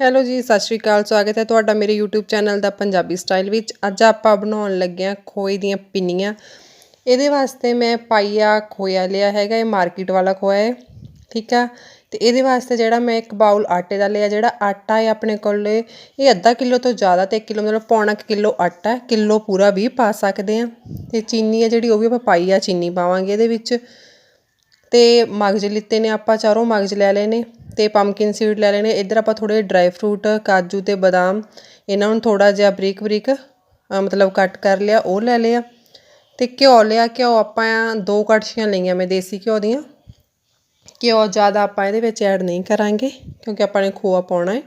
Hello ਜੀ, ਸਤਿ ਸ਼੍ਰੀ ਅਕਾਲ, ਸਵਾਗਤ ਹੈ ਤੁਹਾਡਾ ਮੇਰੇ YouTube ਚੈਨਲ ਦਾ ਪੰਜਾਬੀ ਸਟਾਈਲ ਵਿੱਚ। ਅੱਜ ਆਪਾਂ ਬਣਾਉਣ ਲੱਗੇ ਹਾਂ ਖੋਏ ਦੀਆਂ ਪਿੰਨੀਆਂ। ਇਹਦੇ ਵਾਸਤੇ ਮੈਂ ਪਾਈਆ ਖੋਇਆ ਲਿਆ ਹੈਗਾ, ਇਹ ਮਾਰਕੀਟ ਵਾਲਾ ਖੋਇਆ ਹੈ, ਠੀਕ ਆ? ਤੇ ਇਹਦੇ ਵਾਸਤੇ ਜਿਹੜਾ ਮੈਂ ਇੱਕ ਬਾਉਲ ਆਟੇ ਦਾ ਲਿਆ, ਜਿਹੜਾ ਆਟਾ ਹੈ ਆਪਣੇ ਕੋਲ, ਇਹ ਅੱਧਾ ਕਿਲੋ ਤੋਂ ਜ਼ਿਆਦਾ ਤੇ 1 ਕਿਲੋ ਮਤਲਬ ਪੌਣਾ ਕੁ ਕਿਲੋ ਆਟਾ ਕਿਲੋ ਪੂਰਾ ਵੀ ਪਾ ਸਕਦੇ ਆ ਤੇ ਚੀਨੀ ਹੈ ਜਿਹੜੀ, ਉਹ ਵੀ ਆਪਾਂ ਪਾਈਆ ਚੀਨੀ ਪਾਵਾਂਗੇ ਇਹਦੇ ਵਿੱਚ। ਤੇ ਮਗਜ ਲਿੱਤੇ ਨੇ ਆਪਾਂ ਚਾਰੋਂ ਮਗਜ ਲੈ ਲਏ ਨੇ ਤੇ ਪੰਪਕਿਨ ਸੀਡ ਲੈ ਲਏ ਨੇ। ਇੱਧਰ ਆਪਾਂ ਥੋੜੇ ਡਰਾਈ ਫਰੂਟ ਕਾਜੂ ਤੇ ਬਦਾਮ, ਇਹਨਾਂ ਨੂੰ ਥੋੜਾ ਜਿਹਾ ਬਰੀਕ ਬਰੀਕ ਮਤਲਬ ਕੱਟ ਕਰ ਲਿਆ, ਉਹ ਲੈ ਲਿਆ ਤੇ ਘਿਓ ਲਿਆ, ਘਿਓ ਆਪਾਂ ਦੋ ਕੜਛੀਆਂ ਲਈਆਂ ਮੈਂ, ਦੇਸੀ ਘਿਓ ਦੀਆਂ। ਘਿਓ ਜ਼ਿਆਦਾ ਆਪਾਂ ਇਹਦੇ ਵਿੱਚ ਐਡ ਨਹੀਂ ਕਰਾਂਗੇ, ਕਿਉਂਕਿ ਆਪਾਂ ਨੇ ਖੋਆ ਪਾਉਣਾ ਹੈ।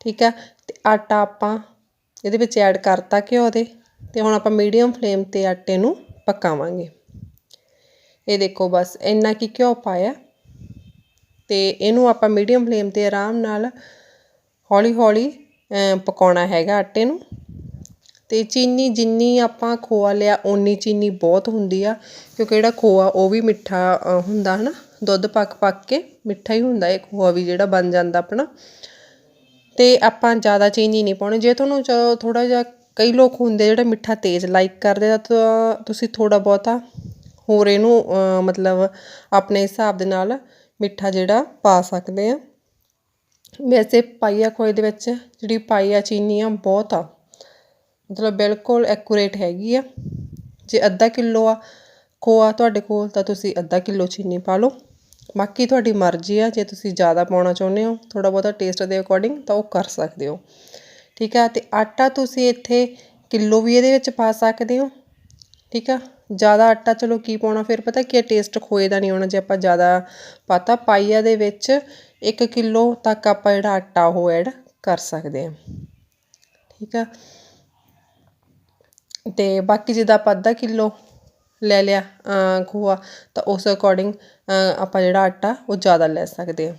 ਠੀਕ ਆ ਤੇ ਆਟਾ ਆਪਾਂ ਇਹਦੇ ਵਿੱਚ ਐਡ ਕਰਤਾ ਘਿਓ ਦੇ। ਤੇ ਹੁਣ ਆਪਾਂ ਮੀਡੀਅਮ ਫਲੇਮ ਤੇ ਆਟੇ ਨੂੰ ਪਕਾਵਾਂਗੇ। ਇਹ ਦੇਖੋ ਬਸ ਇੰਨਾ ਕੀ ਘਿਓ ਪਾਇਆ ਤੇ ਇਹਨੂੰ ਆਪਾਂ ਮੀਡੀਅਮ ਫਲੇਮ ਤੇ ਆਰਾਮ ਨਾਲ ਹੌਲੀ ਹੌਲੀ ਪਕਾਉਣਾ ਹੈਗਾ ਆਟੇ ਨੂੰ। ਤੇ ਚੀਨੀ ਜਿੰਨੀ ਆਪਾਂ ਖੋਆ ਲਿਆ, ਓਨੀ ਚੀਨੀ ਬਹੁਤ ਹੁੰਦੀ ਆ, ਕਿਉਂਕਿ ਜਿਹੜਾ ਖੋਆ ਉਹ ਵੀ ਮਿੱਠਾ ਹੁੰਦਾ ਹਨਾ। ਦੁੱਧ ਪੱਕ ਪੱਕ ਕੇ ਮਿੱਠਾ ਹੀ ਹੁੰਦਾ, ਇਹ ਖੋਆ ਵੀ ਜਿਹੜਾ ਬਣ ਜਾਂਦਾ ਆਪਣਾ। ਤੇ ਆਪਾਂ ਜ਼ਿਆਦਾ ਚੀਨੀ ਨਹੀਂ ਪਾਉਣੀ। ਜੇ ਤੁਹਾਨੂੰ ਥੋੜਾ ਜਿਹਾ ਕਈ ਲੋਕ ਹੁੰਦੇ ਜਿਹੜੇ ਮਿੱਠਾ ਤੇਜ਼ ਲਾਈਕ ਕਰਦੇ ਆ, ਤਾਂ ਤੁਸੀਂ ਥੋੜਾ ਬਹੁਤਾ ਹੋਰ ਇਹਨੂੰ ਮਤਲਬ ਆਪਣੇ ਹਿਸਾਬ ਦੇ ਨਾਲ ਮਿੱਠਾ ਜਿਹੜਾ ਪਾ ਸਕਦੇ ਆ। ਵੈਸੇ ਪਾਈਆ ਖੋਏ ਦੇ ਵਿੱਚ ਜਿਹੜੀ ਪਾਈਆ ਚੀਨੀ ਆ, ਬਹੁਤ ਆ। ਮਤਲਬ ਬਿਲਕੁਲ ਐਕੂਰੇਟ ਹੈਗੀ ਆ। ਜੇ ਅੱਧਾ ਕਿਲੋ ਆ, ਖੋਆ ਤੁਹਾਡੇ ਕੋਲ, ਤਾਂ ਤੁਸੀਂ ਅੱਧਾ ਕਿਲੋ ਚੀਨੀ ਪਾ ਲਓ। ਬਾਕੀ ਤੁਹਾਡੀ ਮਰਜ਼ੀ ਆ, ਜੇ ਤੁਸੀਂ ਜ਼ਿਆਦਾ ਪਾਉਣਾ ਚਾਹੁੰਦੇ ਹੋ ਥੋੜਾ ਬਹੁਤਾ ਟੇਸਟ ਦੇ ਅਕੋਰਡਿੰਗ ਤਾਂ ਉਹ ਕਰ ਸਕਦੇ ਹੋ। ਠੀਕ ਆ, ਤੇ ਆਟਾ ਤੁਸੀਂ ਇੱਥੇ ਕਿਲੋ ਵੀ ਇਹਦੇ ਵਿੱਚ ਪਾ ਸਕਦੇ ਹੋ। ਠੀਕ ਆ ਜ਼ਿਆਦਾ ਆਟਾ ਚਲੋ ਕੀ ਪਾਉਣਾ, ਫਿਰ ਪਤਾ ਕੀ ਟੇਸਟ ਖੋਏ ਦਾ ਨਹੀਂ ਆਉਣਾ ਜੇ ਆਪਾਂ ਜ਼ਿਆਦਾ ਪਾਤਾ, ਪਾਈਆ ਦੇ ਵਿੱਚ 1 ਕਿਲੋ ਤੱਕ ਆਪਾਂ ਜਿਹੜਾ ਆਟਾ ਉਹ ਐਡ ਕਰ ਸਕਦੇ ਹਾਂ। ਠੀਕ ਆ? ਤੇ ਬਾਕੀ ਜਿਹਦਾ ਆਪਾਂ ਅੱਧਾ ਕਿਲੋ ਲੈ ਲਿਆ ਖੋਆ, ਤਾਂ ਉਸ ਅਕੋਰਡਿੰਗ ਆਪਾਂ ਜਿਹੜਾ ਆਟਾ ਉਹ ਜ਼ਿਆਦਾ ਲੈ ਸਕਦੇ ਹਾਂ।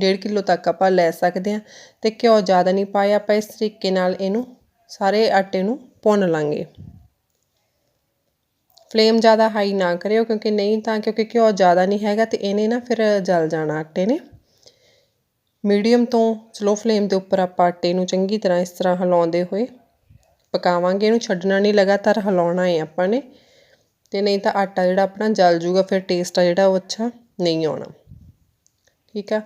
1.5 ਕਿਲੋ ਤੱਕ ਆਪਾਂ ਲੈ ਸਕਦੇ ਹਾਂ ਤੇ ਘਿਓ ਜ਼ਿਆਦਾ ਨਹੀਂ ਪਾਇਆ, ਆਪਾਂ ਇਸ ਤਰੀਕੇ ਨਾਲ ਇਹਨੂੰ ਸਾਰੇ ਆਟੇ ਨੂੰ ਭੁੰਨ ਲਾਂਗੇ। ਫਲੇਮ ਜ਼ਿਆਦਾ ਹਾਈ ਨਾ ਕਰਿਓ, ਕਿਉਂਕਿ ਨਹੀਂ ਤਾਂ, ਕਿਉਂਕਿ ਘਿਓ ਜ਼ਿਆਦਾ ਨਹੀਂ ਹੈਗਾ ਤੇ ਇਹਨੇ ਨਾ ਫਿਰ ਜਲ ਜਾਣਾ ਆਟੇ ਨੇ। ਮੀਡੀਅਮ ਤੋਂ ਸਲੋ ਫਲੇਮ ਦੇ ਉੱਪਰ ਆਪਾਂ ਆਟੇ ਨੂੰ ਚੰਗੀ ਤਰ੍ਹਾਂ ਇਸ ਤਰ੍ਹਾਂ ਹਿਲਾਉਂਦੇ ਹੋਏ ਪਕਾਵਾਂਗੇ। ਇਹਨੂੰ ਛੱਡਣਾ ਨਹੀਂ ਲਗਾਤਾਰ, ਹਿਲਾਉਣਾ ਹੈ ਆਪਾਂ ਨੇ। ਤੇ ਨਹੀਂ ਤਾਂ ਆਟਾ ਜਿਹੜਾ ਆਪਣਾ ਜਲ ਜੂਗਾ, ਫਿਰ ਟੇਸਟ ਆ ਜਿਹੜਾ ਉਹ ਅੱਛਾ ਨਹੀਂ ਆਉਣਾ। ਠੀਕ ਆ?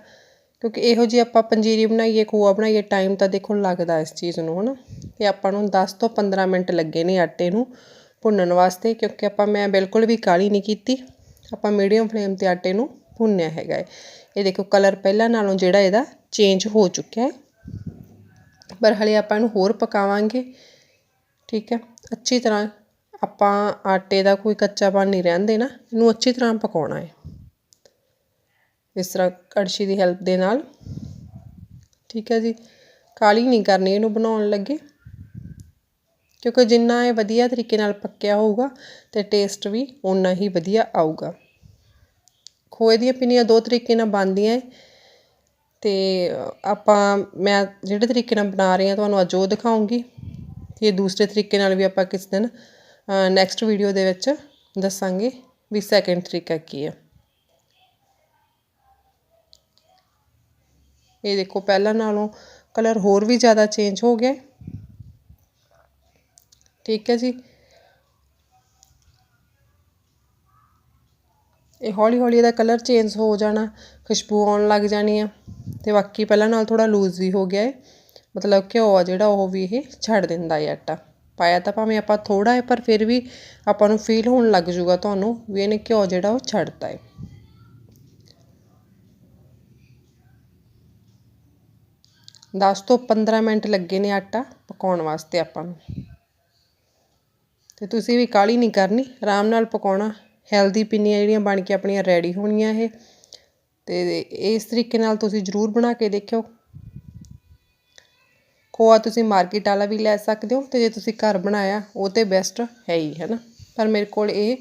ਕਿਉਂਕਿ ਇਹੋ ਜੀ ਆਪਾਂ ਪੰਜੀਰੀ ਬਣਾਈਏ, ਖੋਆ ਬਣਾਈਏ ਟਾਈਮ ਤਾਂ ਦੇਖੋ ਲੱਗਦਾ ਇਸ ਚੀਜ਼ ਨੂੰ, ਹਨਾ। ਤੇ ਆਪਾਂ ਨੂੰ 10 ਤੋਂ 15 ਮਿੰਟ ਲੱਗੇ ਨੇ ਆਟੇ ਨੂੰ। ਭੁੰਨਣ ਵਾਸਤੇ, ਕਿਉਂਕਿ ਆਪਾਂ ਮੈਂ ਬਿਲਕੁਲ ਵੀ ਕਾਲੀ ਨਹੀਂ ਕੀਤੀ। ਆਪਾਂ ਮੀਡੀਅਮ ਫਲੇਮ ਤੇ ਆਟੇ ਨੂੰ ਭੁੰਨਿਆ ਹੈਗਾ ਹੈ। ਇਹ ਦੇਖੋ ਕਲਰ ਪਹਿਲਾਂ ਨਾਲੋਂ ਜਿਹੜਾ ਇਹਦਾ ਚੇਂਜ ਹੋ ਚੁੱਕਿਆ ਹੈ। ਪਰ ਹਲੇ ਆਪਾਂ ਇਹਨੂੰ ਹੋਰ ਪਕਾਵਾਂਗੇ। ਠੀਕ ਹੈ। ਅੱਛੀ ਤਰ੍ਹਾਂ ਆਪਾਂ ਆਟੇ ਦਾ ਕੋਈ ਕੱਚਾਪਨ ਨਹੀਂ ਰਹਿਣ ਦੇਣਾ। ਇਹਨੂੰ ਅੱਛੀ ਤਰ੍ਹਾਂ ਪਕਾਉਣਾ ਹੈ। ਇਸ ਤਰ੍ਹਾਂ ਕੜਛੀ ਦੀ ਹੈਲਪ ਦੇ ਨਾਲ। ਠੀਕ ਹੈ ਜੀ। ਕਾਲੀ ਨਹੀਂ ਕਰਨੀ ਇਹਨੂੰ ਬਣਾਉਣ ਲੱਗੇ। ਕਿਉਂਕਿ ਜਿੰਨਾ ਇਹ ਵਧੀਆ ਤਰੀਕੇ ਨਾਲ ਪੱਕਿਆ ਹੋਊਗਾ ਤੇ ਟੇਸਟ ਵੀ ਉਨਾ ਹੀ ਵਧੀਆ ਆਊਗਾ। ਖੋਏ ਦੀਆਂ ਪਿੰਨੀਆਂ ਦੋ ਤਰੀਕੇ ਨਾਲ ਬਣਦੀਆਂ ਤੇ ਆਪਾਂ, ਮੈਂ ਜਿਹੜੇ ਤਰੀਕੇ ਨਾਲ ਬਣਾ ਰਹੀ ਹਾਂ ਤੁਹਾਨੂੰ ਅੱਜ ਉਹ ਦਿਖਾਉਂਗੀ ਤੇ ਦੂਸਰੇ ਤਰੀਕੇ ਨਾਲ ਵੀ ਆਪਾਂ ਕਿਸ ਦਿਨ ਨੈਕਸਟ ਵੀਡੀਓ ਦੇ ਵਿੱਚ ਦੱਸਾਂਗੇ ਵੀ ਸੈਕਿੰਡ ਤਰੀਕਾ ਕੀ ਹੈ ਇਹ ਦੇਖੋ ਪਹਿਲਾਂ ਨਾਲੋਂ ਕਲਰ ਹੋਰ ਵੀ ਜ਼ਿਆਦਾ ਚੇਂਜ ਹੋ ਗਿਆ। ਠੀਕ ਹੈ ਜੀ। ਇਹ ਹੌਲੀ ਹੌਲੀ ਇਹਦਾ ਕਲਰ ਚੇਂਜ ਹੋ ਜਾਣਾ, ਖੁਸ਼ਬੂ ਆਉਣ ਲੱਗ ਜਾਣੀ ਆ। ਤੇ ਬਾਕੀ ਪਹਿਲਾਂ ਨਾਲ ਥੋੜਾ ਲੂਜ਼ ਵੀ ਹੋ ਗਿਆ ਹੈ ਮਤਲਬ ਘਿਓ ਆ ਜਿਹੜਾ ਉਹ ਵੀ ਇਹ ਛੱਡ ਦਿੰਦਾ ਹੈ ਆਟਾ। ਪਾਇਆ ਤਾਂ ਭਾਵੇਂ ਆਪਾਂ ਥੋੜਾ ਹੈ ਪਰ ਫਿਰ ਵੀ ਆਪਾਂ ਨੂੰ ਫੀਲ ਹੋਣ ਲੱਗ ਜੂਗਾ ਤੁਹਾਨੂੰ ਵੀ ਇਹਨੇ ਘਿਓ ਜਿਹੜਾ ਉਹ ਛੱਡਤਾ ਹੈ ਦਸ ਤੋਂ 15 ਮਿੰਟ ਲੱਗੇ ਨੇ ਆਟਾ ਪਕਾਉਣ ਵਾਸਤੇ ਆਪਾਂ ਨੂੰ। ਤੇ ਤੁਸੀਂ ਵੀ ਕਾਲੀ ਨਹੀਂ ਕਰਨੀ, ਆਰਾਮ ਨਾਲ ਪਕਾਉਣਾ। ਹੈਲਦੀ ਪਿੰਨੀਆਂ ਜਿਹੜੀਆਂ ਬਣ ਕੇ ਆਪਣੀਆਂ ਰੈਡੀ ਹੋਣੀਆਂ ਇਹ। ਤੇ ਇਸ ਤਰੀਕੇ ਨਾਲ ਤੁਸੀਂ ਜ਼ਰੂਰ ਬਣਾ ਕੇ ਦੇਖਿਓ। ਖੋਆ ਤੁਸੀਂ ਮਾਰਕੀਟ ਵਾਲਾ ਵੀ ਲੈ ਸਕਦੇ ਹੋ ਤੇ ਜੇ ਤੁਸੀਂ ਘਰ ਬਣਾਇਆ, ਉਹ ਤੇ ਬੈਸਟ ਹੈ ਹੀ, ਹੈ ਨਾ? ਪਰ ਮੇਰੇ ਕੋਲ ਇਹ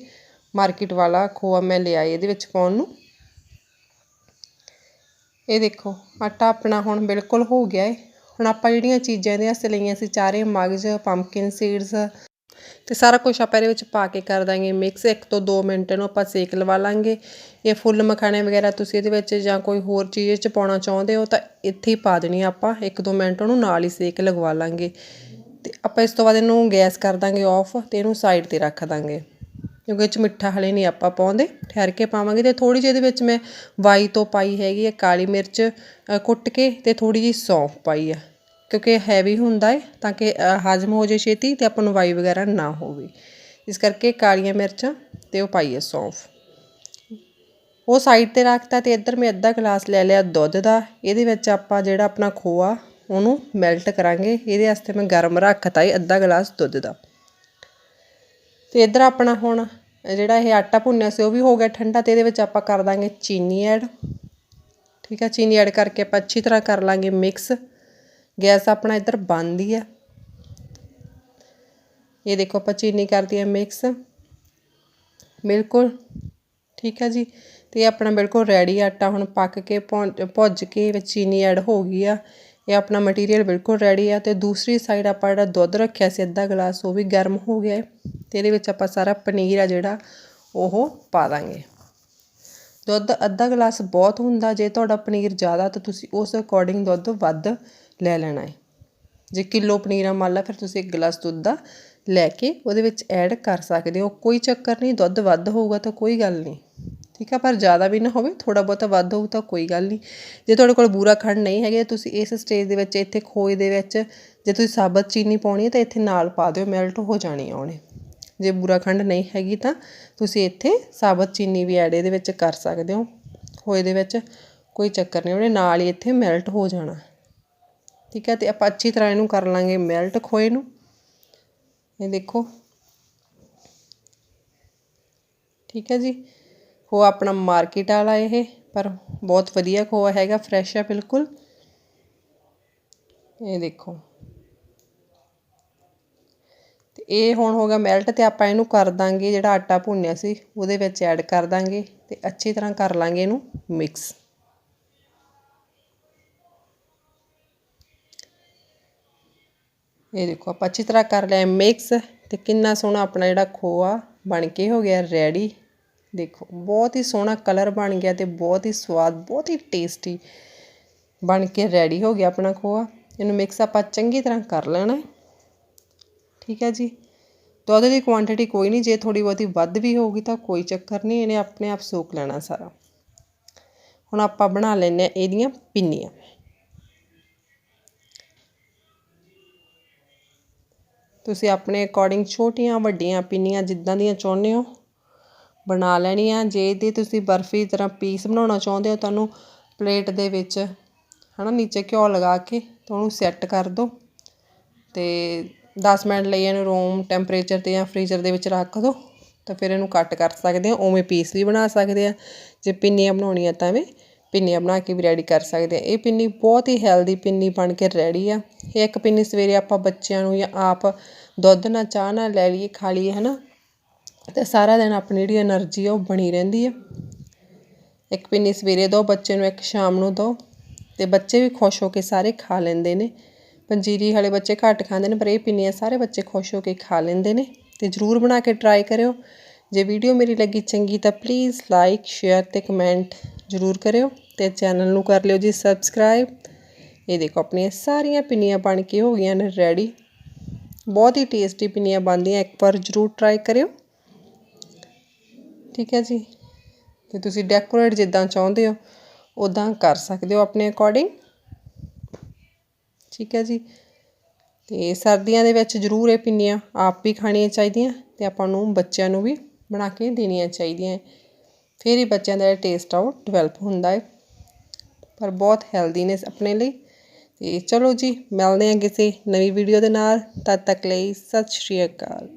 ਮਾਰਕੀਟ ਵਾਲਾ ਖੋਆ ਮੈਂ ਲਿਆ ਇਹਦੇ ਵਿੱਚ ਪਾਉਣ ਨੂੰ। ਇਹ ਦੇਖੋ, ਆਟਾ ਆਪਣਾ ਹੁਣ ਬਿਲਕੁਲ ਹੋ ਗਿਆ ਹੈ ਹੁਣ ਆਪਾਂ ਜਿਹੜੀਆਂ ਚੀਜ਼ਾਂ ਇਹਦੇ ਵਾਸਤੇ ਲਈਆਂ ਸੀ, ਚਾਰੇ ਮਗਜ਼ ਪੰਪਕਿਨ ਸੀਡਸ ਤੇ ਸਾਰਾ ਕੁਝ ਆਪਾਂ ਇਹਦੇ ਵਿੱਚ ਪਾ ਕੇ ਕਰ ਦਾਂਗੇ ਮਿਕਸ 1 ਤੋਂ 2 ਮਿੰਟ ਨੂੰ ਆਪਾਂ ਸੇਕ ਲਵਾ ਲਾਂਗੇ। ਇਹ ਫੁੱਲ ਮਖਾਣੇ ਵਗੈਰਾ ਤੁਸੀਂ ਇਹਦੇ ਵਿੱਚ ਜਾਂ ਕੋਈ ਹੋਰ ਚੀਜ਼ ਚ ਪਾਉਣਾ ਚਾਹੁੰਦੇ ਹੋ ਤਾਂ ਇੱਥੇ ਹੀ ਪਾ ਦੇਣੀ ਆਪਾਂ। 1-2 ਮਿੰਟ ਉਹਨੂੰ ਨਾਲ ਹੀ ਸੇਕ ਲਗਵਾ ਲਾਂਗੇ। ਤੇ ਆਪਾਂ ਇਸ ਤੋਂ ਬਾਅਦ ਇਹਨੂੰ ਗੈਸ ਕਰ ਦਾਂਗੇ ਆਫ ਤੇ ਇਹਨੂੰ ਸਾਈਡ ਤੇ ਰੱਖ ਦਾਂਗੇ। ਕਿਉਂਕਿ ਇਹ 'ਚ ਮਿੱਠਾ ਹਲੇ ਨਹੀਂ ਆਪਾਂ ਪਾਉਂਦੇ। ਠਹਿਰ ਕੇ ਪਾਵਾਂਗੇ ਤੇ ਥੋੜੀ ਜਿਹੀ ਇਹਦੇ ਵਿੱਚ ਮੈਂ ਵਾਈ ਤੋਂ ਪਾਈ ਹੈਗੀ ਹੈ ਕਾਲੀ ਮਿਰਚ ਕੁੱਟ ਕੇ ਤੇ ਥੋੜੀ ਜਿਹੀ ਸੌਂਫ ਪਾਈ ਆ। ਕਿਉਂਕਿ ਹੈਵੀ ਹੁੰਦਾ ਹੈ ਤਾਂ ਕਿ ਹਜ਼ਮ ਹੋ ਜੇ ਛੇਤੀ ਤੇ ਆਪਾਂ ਨੂੰ ਵਾਈ ਵਗੈਰਾ ਨਾ ਹੋਵੇ। ਇਸ ਕਰਕੇ ਕਾਲੀਆਂ ਮਿਰਚਾਂ ਤੇ ਉਹ ਪਾਈਏ ਸੌਂਫ। ਉਹ ਸਾਈਡ ਤੇ ਰੱਖਤਾ ਤੇ ਇੱਧਰ ਮੈਂ ਅੱਧਾ ਗਲਾਸ ਲੈ ਲਿਆ ਦੁੱਧ ਦਾ। ਇਹਦੇ ਵਿੱਚ ਆਪਾਂ ਜਿਹੜਾ ਆਪਣਾ ਖੋਆ, ਉਹਨੂੰ ਮੈਲਟ ਕਰਾਂਗੇ। ਇਹਦੇ ਵਾਸਤੇ ਮੈਂ ਗਰਮ ਰੱਖਤਾ ਹੈ ਅੱਧਾ ਗਲਾਸ ਦੁੱਧ ਦਾ। ਤੇ ਇੱਧਰ ਆਪਣਾ ਹੁਣ, ਜਿਹੜਾ ਇਹ ਆਟਾ ਭੁੰਨਿਆ ਸੀ, ਉਹ ਵੀ ਹੋ ਗਿਆ ਠੰਡਾ ਤੇ ਇਹਦੇ ਵਿੱਚ ਆਪਾਂ ਕਰ ਦਾਂਗੇ ਚੀਨੀ ਐਡ। ਠੀਕ ਹੈ ਚੀਨੀ ਐਡ ਕਰਕੇ ਆਪਾਂ ਅੱਛੀ ਤਰ੍ਹਾਂ ਕਰ ਲਾਂਗੇ ਮਿਕਸ ਗੈਸ ਆਪਣਾ ਇੱਧਰ ਬੰਦ ਹੀ ਹੈ ਇਹ ਦੇਖੋ ਆਪਾਂ ਚੀਨੀ ਕਰਦੀ ਹੈ ਮਿਕਸ ਬਿਲਕੁਲ, ਠੀਕ ਹੈ ਜੀ। ਤੇ ਆਪਣਾ ਬਿਲਕੁਲ ਰੈਡੀ ਆਟਾ ਹੁਣ ਪੱਕ ਕੇ ਭੁੱਜ ਕੇ ਵਿੱਚ ਚੀਨੀ ਐਡ ਹੋ ਗਈ ਆ। ਇਹ ਆਪਣਾ ਮਟੀਰੀਅਲ ਬਿਲਕੁਲ ਰੈਡੀ ਆ ਤੇ ਦੂਸਰੀ ਸਾਈਡ ਆਪਾਂ ਜਿਹੜਾ ਦੁੱਧ ਰੱਖਿਆ ਸੀ, ਅੱਧਾ ਗਲਾਸ, ਉਹ ਵੀ ਗਰਮ ਹੋ ਗਿਆ ਤੇ ਇਹਦੇ ਵਿੱਚ ਆਪਾਂ ਸਾਰਾ ਪਨੀਰ ਆ ਜਿਹੜਾ, ਉਹ ਪਾ ਦਾਂਗੇ। ਦੁੱਧ ਅੱਧਾ ਗਲਾਸ ਬਹੁਤ ਹੁੰਦਾ, ਜੇ ਤੁਹਾਡਾ ਪਨੀਰ ਜ਼ਿਆਦਾ ਤਾਂ ਤੁਸੀਂ ਉਸ ਅਕੋਰਡਿੰਗ ਦੁੱਧ ਵੱਧ ਲੈ ਲੈਣਾ ਹੈ। ਜੇ ਕਿਲੋ ਪਨੀਰ ਆ, ਮੰਨ ਲਾ ਫਿਰ ਤੁਸੀਂ ਇੱਕ ਗਲਾਸ ਦੁੱਧ ਦਾ ਲੈ ਕੇ ਉਹਦੇ ਵਿੱਚ ਐਡ ਕਰ ਸਕਦੇ ਹੋ। ਕੋਈ ਚੱਕਰ ਨਹੀਂ, ਦੁੱਧ ਵੱਧ ਹੋਊਗਾ ਤਾਂ ਕੋਈ ਗੱਲ ਨਹੀਂ। ਠੀਕ ਆ, ਪਰ ਜ਼ਿਆਦਾ ਵੀ ਨਾ ਹੋਵੇ ਥੋੜਾ ਬਹੁਤਾ ਵੱਧ ਹੋਊ ਤਾਂ ਕੋਈ ਗੱਲ ਨਹੀਂ। ਜੇ ਤੁਹਾਡੇ ਕੋਲ ਬੂਰਾ ਖੰਡ ਨਹੀਂ ਹੈਗੇ, ਤੁਸੀਂ ਇਸ ਸਟੇਜ ਦੇ ਵਿੱਚ, ਇੱਥੇ ਖੋਏ ਦੇ ਵਿੱਚ, ਜੇ ਤੁਸੀਂ ਸਾਬਤ ਚੀਨੀ ਪਾਉਣੀ ਹੈ ਤਾਂ ਇੱਥੇ ਨਾਲ ਪਾ ਦਿਓ ਮੈਲਟ ਹੋ ਜਾਣੀ ਆ ਉਹਨੇ। ਜੇ ਬੂਰਾ ਖੰਡ ਨਹੀਂ ਹੈਗੀ ਤਾਂ ਤੁਸੀਂ ਇੱਥੇ ਸਾਬਤ ਚੀਨੀ ਵੀ ਐਡ ਇਹਦੇ ਵਿੱਚ ਕਰ ਸਕਦੇ ਹੋ। ਖੋਏ ਦੇ ਵਿੱਚ ਕੋਈ ਚੱਕਰ ਨਹੀਂ, ਉਹਨੇ ਨਾਲ ਹੀ ਇੱਥੇ ਮੈਲਟ ਹੋ ਜਾਣਾ। ਠੀਕ ਹੈ, ਤੇ ਆਪਾਂ ਅੱਛੀ ਤਰ੍ਹਾਂ ਇਹਨੂੰ ਕਰ ਲਾਂਗੇ ਮੈਲਟ ਖੋਏ ਨੂੰ। ਇਹ ਦੇਖੋ। ਠੀਕ ਹੈ ਜੀ। ਖੋਆ ਆਪਣਾ ਮਾਰਕੀਟ ਵਾਲਾ ਇਹ, ਪਰ ਬਹੁਤ ਵਧੀਆ ਖੋਆ ਹੈਗਾ ਫਰੈਸ਼ ਆ ਬਿਲਕੁਲ। ਇਹ ਦੇਖੋ। ਤੇ ਇਹ ਹੁਣ ਹੋ ਗਿਆ ਮੈਲਟ ਤੇ ਆਪਾਂ ਇਹਨੂੰ ਕਰ ਦਾਂਗੇ ਜਿਹੜਾ ਆਟਾ ਭੁੰਨਿਆ ਸੀ, ਉਹਦੇ ਵਿੱਚ ਐਡ ਕਰ ਦਾਂਗੇ ਤੇ ਅੱਛੀ ਤਰ੍ਹਾਂ ਕਰ ਲਾਂਗੇ ਇਹਨੂੰ ਮਿਕਸ ਇਹ ਦੇਖੋ, ਆਪਾਂ ਅੱਛੀ ਤਰ੍ਹਾਂ ਕਰ ਲਿਆ ਮਿਕਸ ਤੇ ਕਿੰਨਾ ਸੋਹਣਾ ਆਪਣਾ ਜਿਹੜਾ ਖੋਆ ਬਣ ਕੇ ਹੋ ਗਿਆ ਰੈਡੀ ਦੇਖੋ, ਬਹੁਤ ਹੀ ਸੋਹਣਾ ਕਲਰ ਬਣ ਗਿਆ ਤੇ ਬਹੁਤ ਹੀ ਸਵਾਦ, ਬਹੁਤ ਹੀ ਟੇਸਟੀ ਬਣ ਕੇ ਰੈਡੀ ਹੋ ਗਿਆ ਆਪਣਾ ਖੋਆ। ਇਹਨੂੰ ਮਿਕਸ ਆਪਾਂ ਚੰਗੀ ਤਰ੍ਹਾਂ ਕਰ ਲੈਣਾ। ਠੀਕ ਹੈ ਜੀ? ਦੁੱਧ ਦੀ ਕੁਆਂਟੀਟੀ ਕੋਈ ਨਹੀਂ, ਜੇ ਥੋੜੀ ਬਹੁਤੀ ਵੱਧ ਵੀ ਹੋਊਗੀ ਤਾਂ ਕੋਈ ਚੱਕਰ ਨਹੀਂ, ਇਹਨੇ ਆਪਣੇ ਆਪ ਸੋਕ ਲੈਣਾ ਸਾਰਾ। ਹੁਣ ਆਪਾਂ ਬਣਾ ਲੈਨੇ ਆ ਇਹਦੀਆਂ ਪਿੰਨੀਆਂ। ਤੁਸੀਂ ਆਪਣੇ ਅਕੋਰਡਿੰਗ ਛੋਟੀਆਂ, ਵੱਡੀਆਂ, ਪਿੰਨੀਆਂ ਜਿੱਦਾਂ ਦੀਆਂ ਚਾਹੁੰਦੇ ਹੋ, ਬਣਾ ਲੈਣੀਆਂ। ਜੇ ਇਹਦੀ ਤੁਸੀਂ ਬਰਫੀ ਤਰ੍ਹਾਂ ਪੀਸ ਬਣਾਉਣਾ ਚਾਹੁੰਦੇ ਹੋ, ਤੁਹਾਨੂੰ ਪਲੇਟ ਦੇ ਵਿੱਚ ਹਨਾ ਨੀਚੇ ਘਿਓ ਲਗਾ ਕੇ ਤਾਂ ਉਹਨੂੰ ਸੈੱਟ ਕਰ ਦਿਓ ਤੇ 10 ਮਿੰਟ ਲਈ ਇਹਨੂੰ ਰੂਮ ਟੈਂਪਰੇਚਰ 'ਤੇ ਜਾਂ ਫ੍ਰੀਜ਼ਰ ਦੇ ਵਿੱਚ ਰੱਖ ਦਿਓ ਤਾਂ ਫਿਰ ਇਹਨੂੰ ਕੱਟ ਕਰ ਸਕਦੇ ਆ ਉਵੇਂ ਪੀਸ ਵੀ ਬਣਾ ਸਕਦੇ ਆ। ਜੇ ਪਿੰਨੀਆਂ ਬਣਾਉਣੀਆਂ ਤਾਂ ਐਵੇਂ ਪਿੰਨੀਆਂ ਬਣਾ ਕੇ ਵੀ ਰੈਡੀ ਕਰ ਸਕਦੇ ਆ ਇਹ ਪਿੰਨੀ ਬਹੁਤ ਹੀ ਹੈਲਦੀ ਪਿੰਨੀ ਬਣ ਕੇ ਰੈਡੀ ਆ। ਇਹ ਇੱਕ ਪਿੰਨੀ ਸਵੇਰੇ ਆਪਾਂ ਬੱਚਿਆਂ ਨੂੰ ਜਾਂ ਆਪ ਦੁੱਧ ਨਾਲ, ਚਾਹ ਨਾਲ ਲੈ ਲਈਏ, ਖਾ ਲਈਏ, ਹਨਾ? ਤੇ ਸਾਰਾ ਦਿਨ ਆਪਣੀ ਜਿਹੜੀ એનર્ਜੀ ਆ ਉਹ ਬਣੀ ਰਹਿੰਦੀ ਆ। ਇੱਕ ਪਿੰਨੀ ਸਵੇਰੇ ਦੋ, ਬੱਚੇ ਨੂੰ ਇੱਕ ਸ਼ਾਮ ਨੂੰ ਦੋ। ਤੇ ਬੱਚੇ ਵੀ ਖੁਸ਼ ਹੋ ਕੇ ਸਾਰੇ ਖਾ ਲੈਂਦੇ ਨੇ। ਪੰਜੀਰੀ ਵਾਲੇ ਬੱਚੇ ਘੱਟ ਖਾਂਦੇ ਨੇ, ਪਰ ਇਹ ਪਿੰਨੀਆਂ ਸਾਰੇ ਬੱਚੇ ਖੁਸ਼ ਹੋ ਕੇ ਖਾ ਲੈਂਦੇ ਨੇ। ਤੇ ਜਰੂਰ ਬਣਾ ਕੇ ਟਰਾਈ ਕਰਿਓ। ਜੇ ਵੀਡੀਓ ਮੇਰੀ ਲੱਗੀ ਚੰਗੀ ਤਾਂ ਪਲੀਜ਼ ਲਾਈਕ ਸ਼ੇਅਰ ਤੇ ਕਮੈਂਟ ਜ਼ਰੂਰ ਕਰਿਓ। ਤੇ ਚੈਨਲ ਨੂੰ ਕਰ ਲਿਓ ਜੀ ਸਬਸਕ੍ਰਾਈਬ। ਇਹ ਦੇਖੋ ਆਪਣੀਆਂ ਸਾਰੀਆਂ ਪਿੰਨੀਆਂ ਬਣ ਕੇ ਹੋ ਗਈਆਂ ਨੇ ਰੈਡੀ ਬਹੁਤ ਹੀ ਟੇਸਟੀ ਪਿੰਨੀਆਂ ਬਣਦੀਆਂ, ਇੱਕ ਵਾਰ ਜ਼ਰੂਰ ਟਰਾਈ ਕਰਿਓ। ਠੀਕ ਹੈ ਜੀ? ਤੇ ਤੁਸੀਂ ਡੈਕੋਰੇਟ ਜਿੱਦਾਂ ਚਾਹੁੰਦੇ ਹੋ ਉਦਾਂ ਕਰ ਸਕਦੇ ਹੋ ਆਪਣੇ ਅਕੋਰਡਿੰਗ ਠੀਕ ਹੈ ਜੀ? ਤੇ ਸਰਦੀਆਂ ਦੇ ਵਿੱਚ ਜ਼ਰੂਰ ਇਹ ਪਿੰਨੀਆਂ ਆਪ ਵੀ ਖਾਣੀਆਂ ਚਾਹੀਦੀਆਂ ਤੇ ਆਪਾਂ ਨੂੰ ਬੱਚਿਆਂ ਨੂੰ ਵੀ ਬਣਾ ਕੇ ਦੇਣੀਆਂ ਚਾਹੀਦੀਆਂ। ਫਿਰ ਹੀ ਬੱਚਿਆਂ ਦਾ ਟੇਸਟ ਆ ਉਹ ਡਿਵੈਲਪ ਹੁੰਦਾ ਹੈ। ਪਰ ਬਹੁਤ ਹੈਲਦੀ ਨੇ ਆਪਣੇ ਲਈ। ਤੇ ਚਲੋ ਜੀ, ਮਿਲਦੇ ਹਾਂ ਕਿਸੇ ਨਵੀਂ ਵੀਡੀਓ ਦੇ ਨਾਲ। ਤਦ ਤੱਕ ਲਈ ਸਤਿ ਸ਼੍ਰੀ ਅਕਾਲ।